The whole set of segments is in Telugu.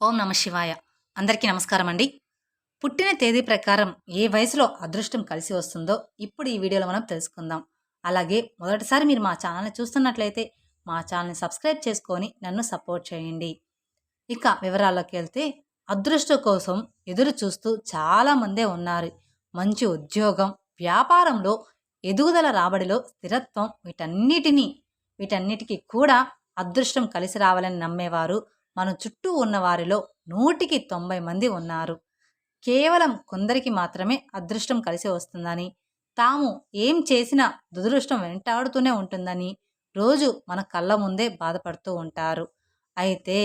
ఓం నమ శివాయ. అందరికీ నమస్కారం అండి పుట్టిన తేదీ ప్రకారం ఏ వయసులో అదృష్టం కలిసి వస్తుందో ఇప్పుడు ఈ వీడియోలో మనం తెలుసుకుందాం. అలాగే మొదటిసారి మీరు మా ఛానల్ని చూస్తున్నట్లయితే మా ఛానల్ని సబ్స్క్రైబ్ చేసుకొని నన్ను సపోర్ట్ చేయండి. ఇక వివరాల్లోకి వెళ్తే అదృష్టం కోసం ఎదురు చూస్తూ చాలామందే ఉన్నారు. మంచి ఉద్యోగం వ్యాపారంలో ఎదుగుదల రాబడిలో స్థిరత్వం వీటన్నిటినీ వీటన్నిటికీ కూడా అదృష్టం కలిసి రావాలని నమ్మేవారు మన చుట్టూ ఉన్న వారిలో నూటికి తొంభై మంది ఉన్నారు. కేవలం కొందరికి మాత్రమే అదృష్టం కలిసి వస్తుందని తాము ఏం చేసినా దురదృష్టం వెంటాడుతూనే ఉంటుందని రోజు మన కళ్ళ ముందే బాధపడుతూ ఉంటారు. అయితే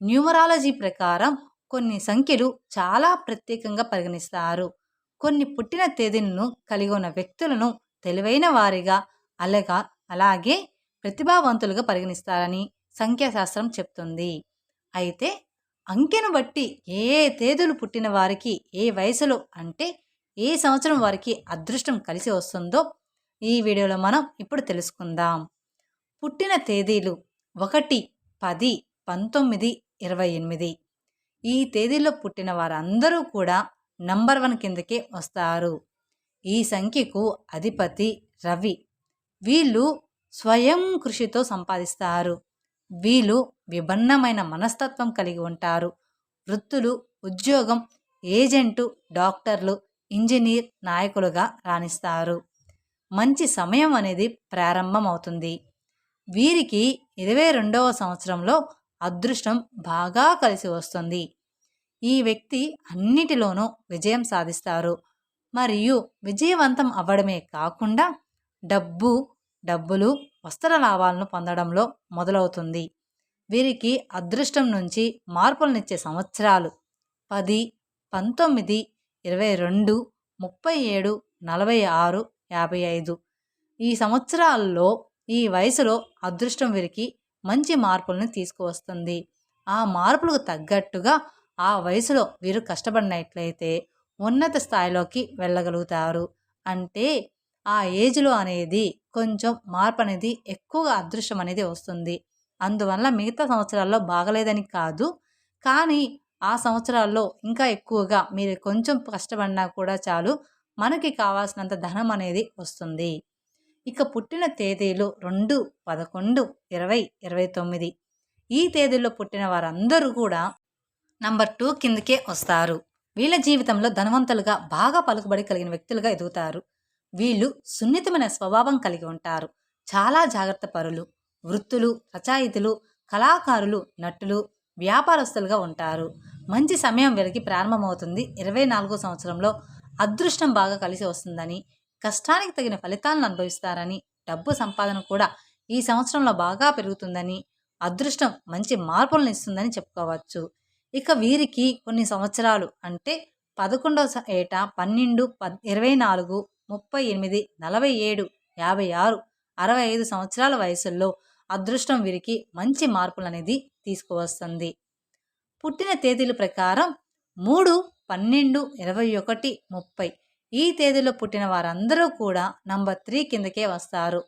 న్యూమరాలజీ ప్రకారం కొన్ని సంఖ్యలు చాలా ప్రత్యేకంగా పరిగణిస్తారు. కొన్ని పుట్టిన తేదీలను కలిగి ఉన్న వ్యక్తులను తెలివైన వారిగా అలాగా అలాగే ప్రతిభావంతులుగా పరిగణిస్తారని సంఖ్యాశాస్త్రం చెప్తుంది. అయితే అంకెను బట్టి ఏ తేదీలు పుట్టిన వారికి ఏ వయసులో అంటే ఏ సంవత్సరం వారికి అదృష్టం కలిసి వస్తుందో ఈ వీడియోలో మనం ఇప్పుడు తెలుసుకుందాం. పుట్టిన తేదీలు ఒకటి పది పంతొమ్మిది ఇరవై ఎనిమిది. ఈ తేదీల్లో పుట్టిన వారందరూ కూడా నంబర్ వన్ కిందకే వస్తారు. ఈ సంఖ్యకు అధిపతి రవి. వీళ్ళు స్వయం కృషితో సంపాదిస్తారు. వీళ్ళు విభిన్నమైన మనస్తత్వం కలిగి ఉంటారు. వృత్తులు ఉద్యోగం ఏజెంటు డాక్టర్లు ఇంజనీర్ నాయకులుగా రాణిస్తారు. మంచి సమయం అనేది ప్రారంభమవుతుంది. వీరికి ఇరవై రెండవ సంవత్సరంలో అదృష్టం బాగా కలిసి వస్తుంది. ఈ వ్యక్తి అన్నిటిలోనూ విజయం సాధిస్తారు. మరియు విజయవంతం అవ్వడమే కాకుండా డబ్బు డబ్బులు వస్త్ర లాభాలను పొందడంలో మొదలవుతుంది. వీరికి అదృష్టం నుంచి మార్పులనిచ్చే సంవత్సరాలు పది పంతొమ్మిది ఇరవై రెండు ముప్పై ఏడు నలభై ఆరు యాభై ఐదు. ఈ సంవత్సరాల్లో ఈ వయసులో అదృష్టం వీరికి మంచి మార్పులను తీసుకువస్తుంది. ఆ మార్పులకు తగ్గట్టుగా ఆ వయసులో వీరు కష్టపడినట్లయితే ఉన్నత స్థాయిలోకి వెళ్ళగలుగుతారు. అంటే ఆ ఏజ్లో అనేది కొంచెం మార్పు అనేది ఎక్కువగా అదృష్టం అనేది వస్తుంది. అందువల్ల మిగతా సంవత్సరాల్లో బాగలేదని కాదు. కానీ ఆ సంవత్సరాల్లో ఇంకా ఎక్కువగా మీరు కొంచెం కష్టపడినా కూడా చాలు మనకి కావాల్సినంత ధనం అనేది వస్తుంది. ఇక పుట్టిన తేదీలు రెండు పదకొండు ఇరవై ఇరవై తొమ్మిది. ఈ తేదీల్లో పుట్టిన వారందరూ కూడా నంబర్ టూ కిందకే వస్తారు. వీళ్ళ జీవితంలో ధనవంతులుగా బాగా పలుకుబడి కలిగిన వ్యక్తులుగా ఎదుగుతారు. వీళ్ళు సున్నితమైన స్వభావం కలిగి ఉంటారు. చాలా జాగ్రత్త పరులు. వృత్తులు రచయితలు కళాకారులు నటులు వ్యాపారస్తులుగా ఉంటారు. మంచి సమయం వెలికి ప్రారంభమవుతుంది. ఇరవై నాలుగో సంవత్సరంలో అదృష్టం బాగా కలిసి వస్తుందని కష్టానికి తగిన ఫలితాలను అనుభవిస్తారని డబ్బు సంపాదన కూడా ఈ సంవత్సరంలో బాగా పెరుగుతుందని అదృష్టం మంచి మార్పులను ఇస్తుందని చెప్పుకోవచ్చు. ఇక వీరికి కొన్ని సంవత్సరాలు అంటే పదకొండవ ఏట పన్నెండు పద్ ఇరవై నాలుగు ముప్పై ఎనిమిది నలభై ఏడు యాభై ఆరు అరవై ఐదు సంవత్సరాల వయసుల్లో అదృష్టం వీరికి మంచి మార్పులు అనేది తీసుకువస్తుంది. పుట్టిన తేదీల ప్రకారం మూడు పన్నెండు ఇరవై ఒకటి ముప్పై ఈ తేదీలో పుట్టిన వారందరూ కూడా నంబర్ త్రీ కిందకే వస్తారు.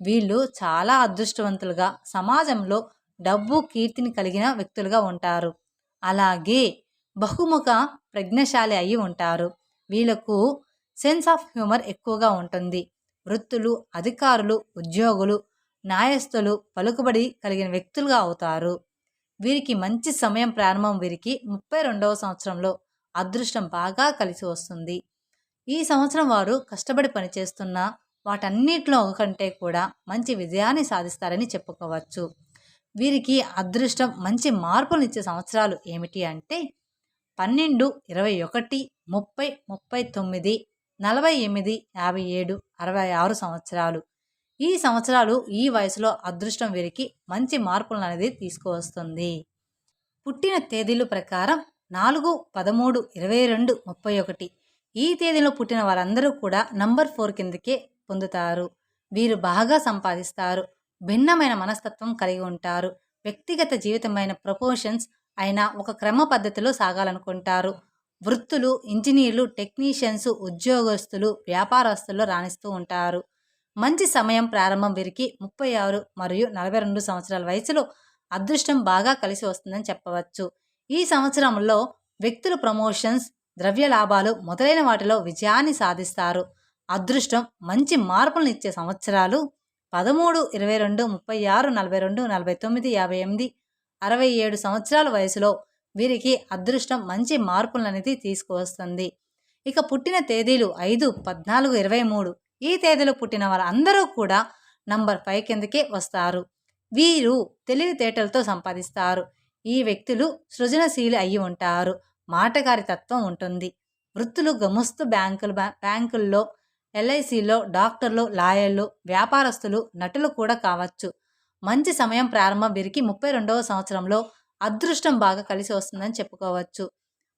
వీళ్ళు చాలా అదృష్టవంతులుగా సమాజంలో డబ్బు కీర్తిని కలిగిన వ్యక్తులుగా ఉంటారు. అలాగే బహుముఖ ప్రజ్ఞశాలి అయి ఉంటారు. వీళ్ళకు సెన్స్ ఆఫ్ హ్యూమర్ ఎక్కువగా ఉంటుంది. వృత్తులు అధికారులు ఉద్యోగులు న్యాయస్థులు పలుకుబడి కలిగిన వ్యక్తులుగా అవుతారు. వీరికి మంచి సమయం ప్రారంభం వీరికి ముప్పై రెండవ సంవత్సరంలో అదృష్టం బాగా కలిసి వస్తుంది. ఈ సంవత్సరం వారు కష్టపడి పనిచేస్తున్న వాటన్నిటిలో కంటే కూడా మంచి విజయాన్ని సాధిస్తారని చెప్పుకోవచ్చు. వీరికి అదృష్టం మంచి మార్పులు ఇచ్చే సంవత్సరాలు ఏమిటి అంటే పన్నెండు ఇరవై ఒకటి ముప్పై ముప్పై తొమ్మిది నలభై ఎనిమిది యాభై ఏడు అరవై ఆరు సంవత్సరాలు. ఈ సంవత్సరాలు ఈ వయసులో అదృష్టం వీరికి మంచి మార్పులను అనేది తీసుకువస్తుంది. పుట్టిన తేదీల ప్రకారం నాలుగు పదమూడు ఇరవై రెండు ముప్పై ఒకటి ఈ తేదీలో పుట్టిన వారందరూ కూడా నంబర్ ఫోర్ కిందకే పొందుతారు. వీరు బాగా సంపాదిస్తారు భిన్నమైన మనస్తత్వం కలిగి ఉంటారు వ్యక్తిగత జీవితమైన ప్రపోషన్స్ అయిన ఒక క్రమ పద్ధతిలో సాగాలనుకుంటారు. వృత్తులు ఇంజనీర్లు టెక్నీషియన్స్ ఉద్యోగస్తులు వ్యాపారస్తుల్లో రాణిస్తూ ఉంటారు. మంచి సమయం ప్రారంభం వీరికి ముప్పై ఆరు మరియు నలభై రెండు సంవత్సరాల వయసులో అదృష్టం బాగా కలిసి వస్తుందని చెప్పవచ్చు. ఈ సంవత్సరంలో వ్యక్తులు ప్రమోషన్స్ ద్రవ్య లాభాలు మొదలైన వాటిలో విజయాన్ని సాధిస్తారు. అదృష్టం మంచి మార్పులను ఇచ్చే సంవత్సరాలు పదమూడు ఇరవై రెండు ముప్పై ఆరు నలభై రెండు నలభై తొమ్మిది యాభై ఎనిమిది అరవై ఏడు సంవత్సరాల వయసులో వీరికి అదృష్టం మంచి మార్పులనేది అనేది తీసుకువస్తుంది. ఇక పుట్టిన తేదీలు ఐదు పద్నాలుగు ఇరవై మూడు ఈ తేదీలో పుట్టిన వారందరూ కూడా నంబర్ ఫైవ్ కిందకే వస్తారు. వీరు తెలివితేటలతో సంపాదిస్తారు. ఈ వ్యక్తులు సృజనశీలి అయి ఉంటారు. మాటగారి తత్వం ఉంటుంది. వృత్తులు గముస్తు బ్యాంకులు బ్యాంకుల్లో ఎల్ఐసిలో డాక్టర్లు లాయర్లు వ్యాపారస్తులు నటులు కూడా కావచ్చు. మంచి సమయం ప్రారంభం వీరికి ముప్పై రెండవ సంవత్సరంలో అదృష్టం బాగా కలిసి వస్తుందని చెప్పుకోవచ్చు.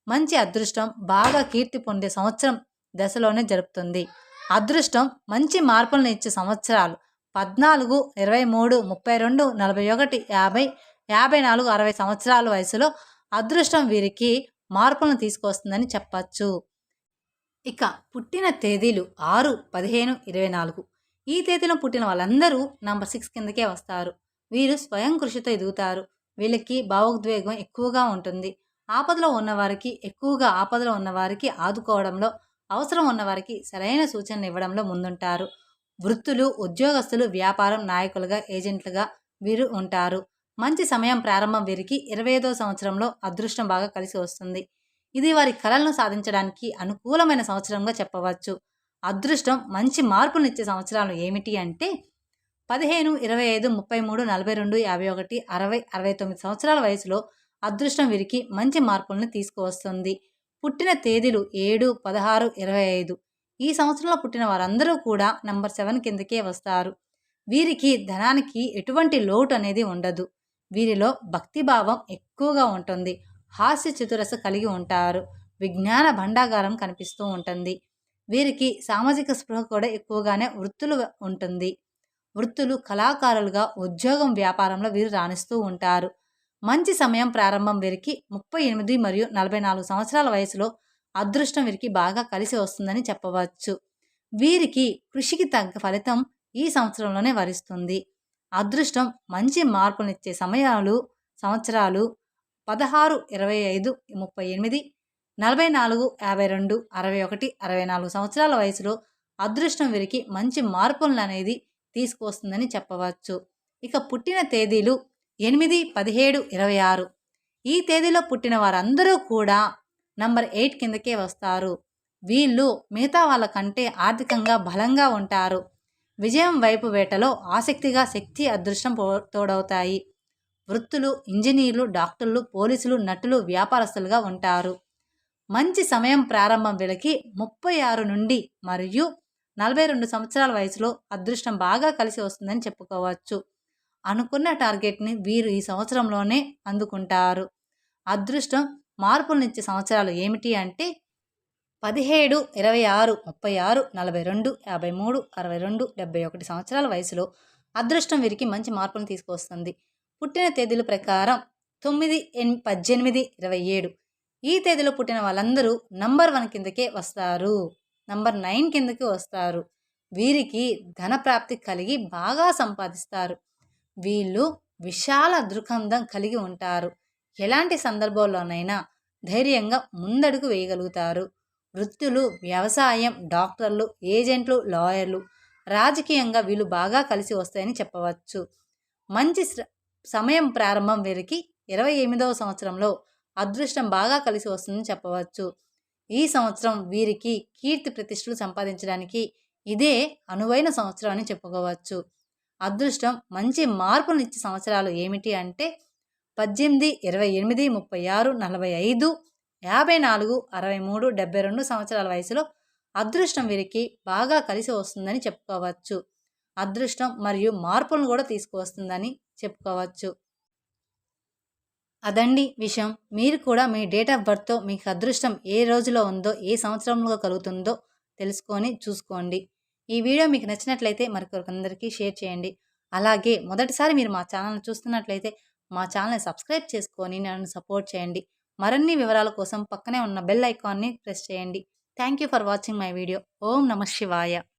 మంచి అదృష్టం బాగా కీర్తి పొందే సంవత్సరం దశలోనే జరుపుతుంది. అదృష్టం మంచి మార్పులను ఇచ్చే సంవత్సరాలు. పద్నాలుగు ఇరవై మూడు ముప్పై రెండు నలభై ఒకటి యాభై యాభై నాలుగు అరవై సంవత్సరాల వయసులో అదృష్టం వీరికి మార్పులను తీసుకొస్తుందని చెప్పచ్చు. ఇక పుట్టిన తేదీలు ఆరు పదిహేను ఇరవై నాలుగు. ఈ తేదీలో పుట్టిన వాళ్ళందరూ నంబర్ సిక్స్ కిందకే వస్తారు. వీరు స్వయం కృషితో ఎదుగుతారు. వీళ్ళకి భావోద్వేగం ఎక్కువగా ఉంటుంది. ఆపదలో ఉన్నవారికి ఎక్కువగా ఆపదలో ఉన్నవారికి ఆదుకోవడంలో అవసరం ఉన్నవారికి సరైన సూచనలు ఇవ్వడంలో ముందుంటారు. వృత్తులు ఉద్యోగస్తులు వ్యాపారం నాయకులుగా ఏజెంట్లుగా వీరు ఉంటారు. మంచి సమయం ప్రారంభం వీరికి ఇరవై ఐదో సంవత్సరంలో అదృష్టం బాగా కలిసి వస్తుంది. ఇది వారి కళలను సాధించడానికి అనుకూలమైన సంవత్సరంగా చెప్పవచ్చు. అదృష్టం మంచి మార్పునిచ్చే సంవత్సరాలు ఏమిటి అంటే పదిహేను ఇరవై ఐదు ముప్పై మూడు నలభై రెండు యాభై ఒకటి అరవై అరవై తొమ్మిది సంవత్సరాల వయసులో అదృష్టం వీరికి మంచి మార్పులను తీసుకువస్తుంది. పుట్టిన తేదీలు ఏడు పదహారు ఇరవై ఐదు. ఈ సంవత్సరంలో పుట్టిన వారందరూ కూడా నంబర్ సెవెన్ కిందకే వస్తారు. వీరికి ధనానికి ఎటువంటి లోటు అనేది ఉండదు. వీరిలో భక్తిభావం ఎక్కువగా ఉంటుంది. హాస్య చతురస కలిగి ఉంటారు. విజ్ఞాన భండాగారం కనిపిస్తూ ఉంటుంది. వీరికి సామాజిక స్పృహ కూడా ఎక్కువగానే వృత్తులు ఉంటుంది. వృత్తులు కళాకారులుగా ఉద్యోగం వ్యాపారంలో వీరు రాణిస్తూ ఉంటారు. మంచి సమయం ప్రారంభం వీరికి ముప్పై ఎనిమిది మరియు నలభై నాలుగు సంవత్సరాల వయసులో అదృష్టం వీరికి బాగా కలిసి వస్తుందని చెప్పవచ్చు. వీరికి కృషికి తగ్గ ఫలితం ఈ సంవత్సరంలోనే వరిస్తుంది. అదృష్టం మంచి మార్పునిచ్చే సమయాలు సంవత్సరాలు పదహారు ఇరవై ఐదు ముప్పై ఎనిమిది నలభై నాలుగు యాభై రెండు అరవై ఒకటి అరవై నాలుగు సంవత్సరాల వయసులో అదృష్టం వీరికి మంచి మార్పులను అనేది తీసుకువస్తుందని చెప్పవచ్చు. ఇక పుట్టిన తేదీలు ఎనిమిది పదిహేడు ఇరవై ఆరు. ఈ తేదీలో పుట్టిన వారందరూ కూడా నంబర్ ఎయిట్ కిందకే వస్తారు. వీళ్ళు మిగతా వాళ్ళ కంటే ఆర్థికంగా బలంగా ఉంటారు. విజయం వైపు వేటలో ఆసక్తిగా శక్తి అదృష్టం తోడవుతాయి. వృత్తులు ఇంజనీర్లు డాక్టర్లు పోలీసులు నటులు వ్యాపారస్తులుగా ఉంటారు. మంచి సమయం ప్రారంభం వీళ్ళకి ముప్పై ఆరు నుండి మరియు నలభై రెండు సంవత్సరాల వయసులో అదృష్టం బాగా కలిసి వస్తుందని చెప్పుకోవచ్చు. అనుకున్న టార్గెట్ని వీరు ఈ సంవత్సరంలోనే అందుకుంటారు. అదృష్టం మార్పులనిచ్చే సంవత్సరాలు ఏమిటి అంటే పదిహేడు ఇరవై ఆరు ముప్పై ఆరు నలభై రెండు యాభై మూడు అరవై రెండు డెబ్బై ఒకటి సంవత్సరాల వయసులో అదృష్టం వీరికి మంచి మార్పులను తీసుకొస్తుంది పుట్టిన తేదీల ప్రకారం తొమ్మిది ఎన్ పద్దెనిమిది ఇరవై ఏడు. ఈ తేదీలో పుట్టిన వాళ్ళందరూ నంబర్ వన్ కిందకే వస్తారు. నంబర్ నైన్ కిందకి వస్తారు. వీరికి ధన ప్రాప్తి కలిగి బాగా సంపాదిస్తారు. వీళ్ళు విశాల దృకందం కలిగి ఉంటారు. ఎలాంటి సందర్భంలోనైనా ధైర్యంగా ముందడుగు వేయగలుగుతారు. వృత్తులు వ్యవసాయం డాక్టర్లు ఏజెంట్లు లాయర్లు రాజకీయంగా వీళ్ళు బాగా కలిసి వస్తాయని చెప్పవచ్చు. మంచి సమయం ప్రారంభం వీరికి ఇరవై ఎనిమిదవ సంవత్సరంలో అదృష్టం బాగా కలిసి వస్తుందని చెప్పవచ్చు. ఈ సంవత్సరం వీరికి కీర్తి ప్రతిష్టలు సంపాదించడానికి ఇదే అనువైన సంవత్సరం అని చెప్పుకోవచ్చు. అదృష్టం మంచి మార్పునిచ్చే సంవత్సరాలు ఏమిటి అంటే పద్దెనిమిది ఇరవై ఎనిమిది ముప్పై ఆరు నలభై ఐదు యాభై నాలుగు అరవై మూడు డెబ్బై రెండు సంవత్సరాల వయసులో అదృష్టం వీరికి బాగా కలిసి వస్తుందని చెప్పుకోవచ్చు. అదృష్టం మరియు మార్పులను కూడా తీసుకువస్తుందని చెప్పుకోవచ్చు. అదండి విషయం. మీరు కూడా మీ డేట్ ఆఫ్ బర్త్తో మీకు అదృష్టం ఏ రోజులో ఉందో ఏ సంవత్సరంలో కలుగుతుందో తెలుసుకొని చూసుకోండి. ఈ వీడియో మీకు నచ్చినట్లయితే మరికొకరికి షేర్ చేయండి. అలాగే మొదటిసారి మీరు మా ఛానల్ని చూస్తున్నట్లయితే మా ఛానల్ని సబ్స్క్రైబ్ చేసుకొని నన్ను సపోర్ట్ చేయండి. మరిన్ని వివరాల కోసం పక్కనే ఉన్న బెల్ ఐకాన్ని ప్రెస్ చేయండి. Thank you for watching my video. ఓం నమ శివాయ.